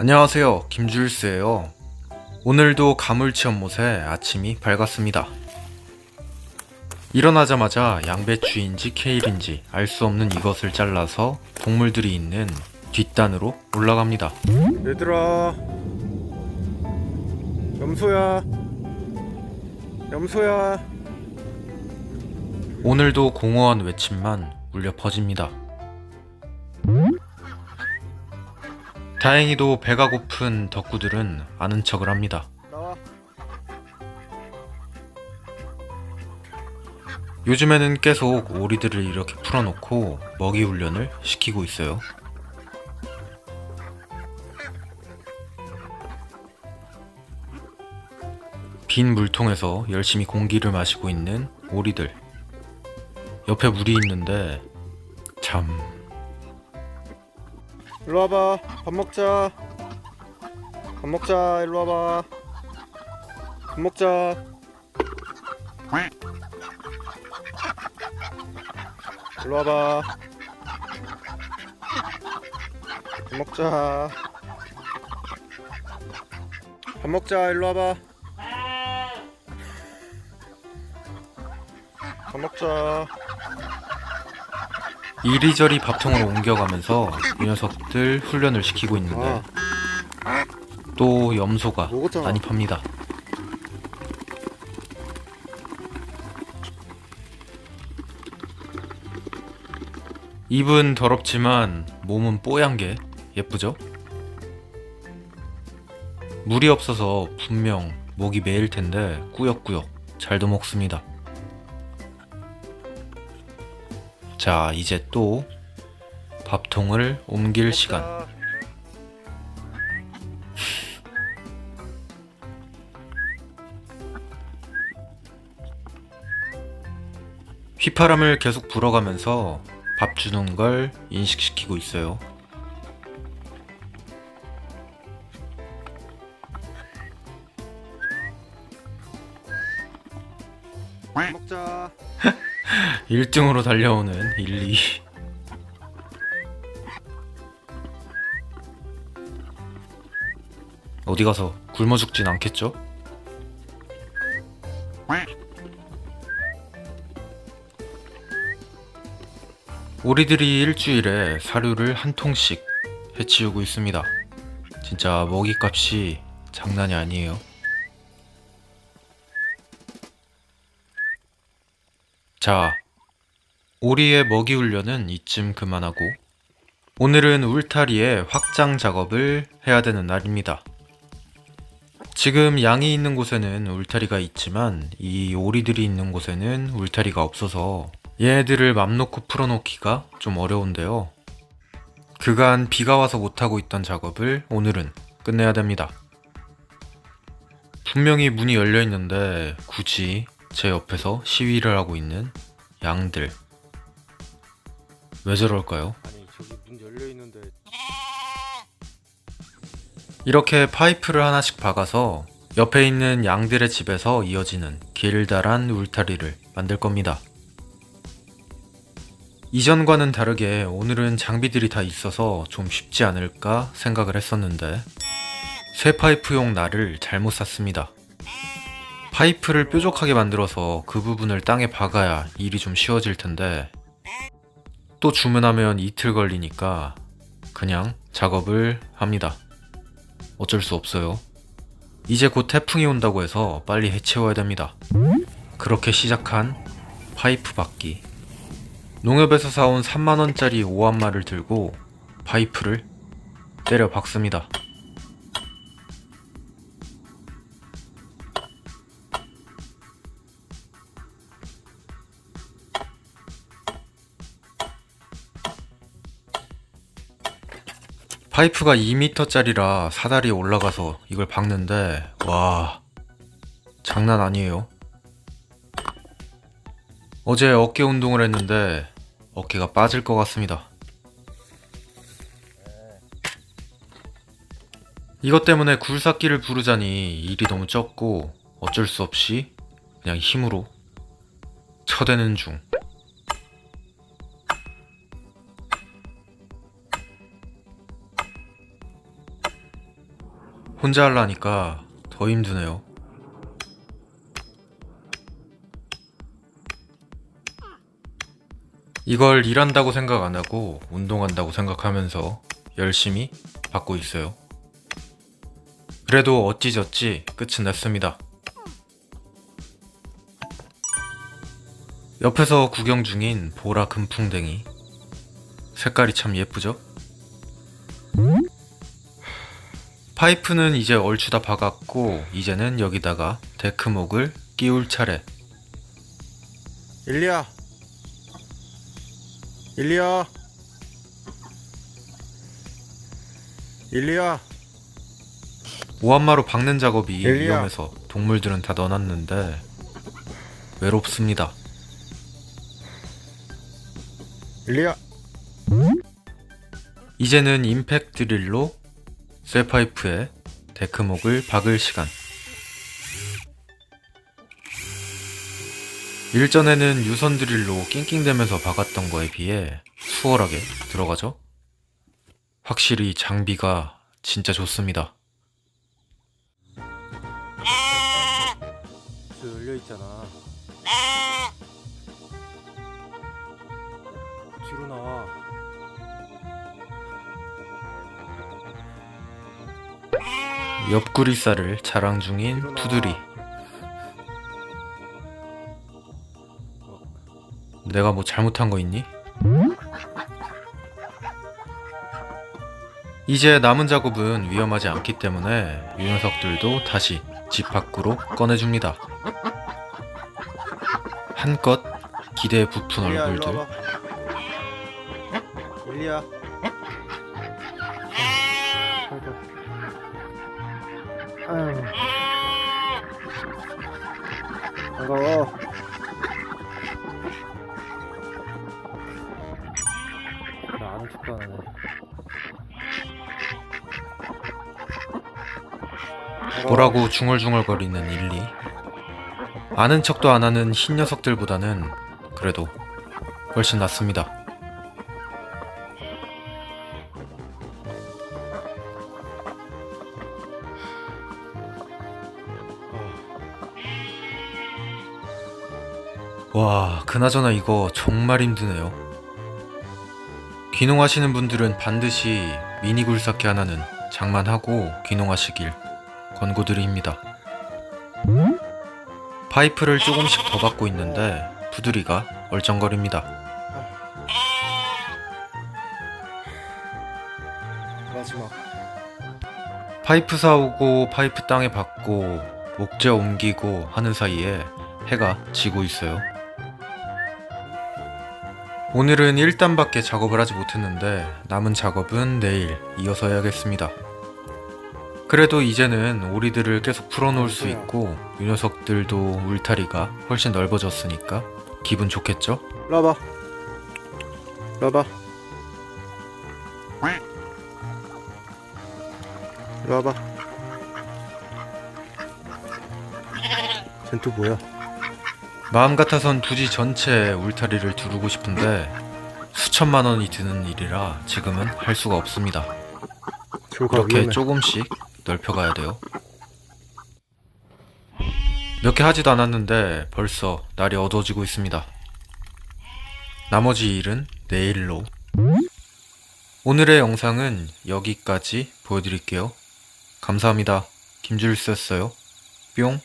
안녕하세요. 김주일스예요. 오늘도 가물치 연못에 아침이 밝았습니다. 일어나자마자 양배추인지 케일인지 알 수 없는 이것을 잘라서 동물들이 있는 뒷단으로 올라갑니다. 얘들아 염소야 염소야 오늘도 공허한 외침만 울려 퍼집니다. 다행히도 배가 고픈 덕구들은 아는 척을 합니다. 요즘에는 계속 오리들을 이렇게 풀어놓고 먹이 훈련을 시키고 있어요. 빈 물통에서 열심히 공기를 마시고 있는 오리들. 옆에 물이 있는데 참 일로 와봐. 밥 먹자. 밥 먹자. 일로 와봐. 밥 먹자. 일로 와봐. 밥 먹자. 밥 먹자. 일로 와봐. 밥 먹자 이리저리 밥통을 옮겨가면서 이 녀석들 훈련을 시키고 있는데 아또 염소가. 난입합니다. 입은 더럽지만 몸은 뽀얀 게 예쁘죠? 물이 없어서 분명 목이 메일 텐데 꾸역꾸역 잘도 먹습니다. 자, 이제 또 밥통을 옮길 시간. 휘파람을 계속 불어가면서 밥 주는 걸 인식시키고 있어요. 밥 먹자 1등으로 달려오는 1, 2. 어디 가서 굶어 죽진 않겠죠? 오리들이 일주일에 사료를 한 통씩 해치우고 있습니다. 진짜 먹이값이 장난이 아니에요. 자, 오리의 먹이 훈련은 이쯤 그만하고 오늘은 울타리의 확장 작업을 해야 되는 날입니다. 지금 양이 있는 곳에는 울타리가 있지만 이 오리들이 있는 곳에는 울타리가 없어서 얘네들을 맘 놓고 풀어놓기가 좀 어려운데요. 그간 비가 와서 못하고 있던 작업을 오늘은 끝내야 됩니다. 분명히 문이 열려 있는데 굳이 제 옆에서 시위를 하고 있는 양들. 왜 저럴까요? 아니 저기 문 열려 있는데 이렇게 파이프를 하나씩 박아서 옆에 있는 양들의 집에서 이어지는 길다란 울타리를 만들 겁니다. 이전과는 다르게 오늘은 장비들이 다 있어서 좀 쉽지 않을까 생각을 했었는데 쇠 파이프용 날을 잘못 샀습니다. 파이프를 뾰족하게 만들어서 그 부분을 땅에 박아야 일이 좀 쉬워질 텐데 또 주문하면 이틀 걸리니까 그냥 작업을 합니다. 어쩔 수 없어요. 이제 곧 태풍이 온다고 해서 빨리 해치워야 됩니다. 그렇게 시작한 파이프 박기. 농협에서 사온 3만원짜리 오한마를 들고 파이프를 때려 박습니다. 파이프가 2m짜리라 사다리에 올라가서 이걸 박는데 와 장난 아니에요. 어제 어깨 운동을 했는데 어깨가 빠질 것 같습니다. 이것 때문에 굴삭기를 부르자니 일이 너무 적고 어쩔 수 없이 그냥 힘으로 쳐대는 중. 혼자 하려니까 더 힘드네요. 이걸 일한다고 생각 안 하고 운동한다고 생각하면서 열심히 받고 있어요. 그래도 어찌저찌 끝은 냈습니다. 옆에서 구경 중인 보라 금풍뎅이. 색깔이 참 예쁘죠? 파이프는 이제 얼추 다 박았고 이제는 여기다가 데크목을 끼울 차례. 일리야. 일리야. 일리야. 오한마로 박는 작업이 엘리야. 위험해서 동물들은 다 넣어놨는데 외롭습니다. 일리야. 이제는 임팩 드릴로 쇠파이프에 데크목을 박을 시간. 일전에는 유선 드릴로 낑낑대면서 박았던 거에 비해 수월하게 들어가죠? 확실히 장비가 진짜 좋습니다. 저 열려 있잖아. 옆구리살을 자랑 중인 푸들이. 내가 뭐 잘못한 거 있니? 이제 남은 작업은 위험하지 않기 때문에 이 녀석들도 다시 집 밖으로 꺼내줍니다. 한껏 기대에 부푼 얼굴들. 반가워. 나 아는 척도 안 하네. 뭐라고 중얼중얼거리는 일리. 아는 척도 안 하는 흰 녀석들보다는 그래도 훨씬 낫습니다. 와, 그나저나 이거 정말 힘드네요. 귀농하시는 분들은 반드시 미니 굴삭기 하나는 장만하고 귀농하시길 권고드립니다. 파이프를 조금씩 더 받고 있는데 푸드리가 얼쩡거립니다. 마지막. 파이프 사오고 파이프 땅에 박고 목재 옮기고 하는 사이에 해가 지고 있어요. 오늘은 1단밖에 작업을 하지 못했는데 남은 작업은 내일 이어서 해야겠습니다. 그래도 이제는 오리들을 계속 풀어놓을 수 있고 이 녀석들도 울타리가 훨씬 넓어졌으니까 기분 좋겠죠? 와봐. 일로 와봐. 쟨 또 뭐야? 마음 같아선 부지 전체에 울타리를 두르고 싶은데 수천만 원이 드는 일이라 지금은 할 수가 없습니다. 이렇게 조금씩 넓혀가야 돼요. 몇 개 하지도 않았는데 벌써 날이 어두워지고 있습니다. 나머지 일은 내일로. 오늘의 영상은 여기까지 보여드릴게요. 감사합니다. 김줄수였어요. 뿅.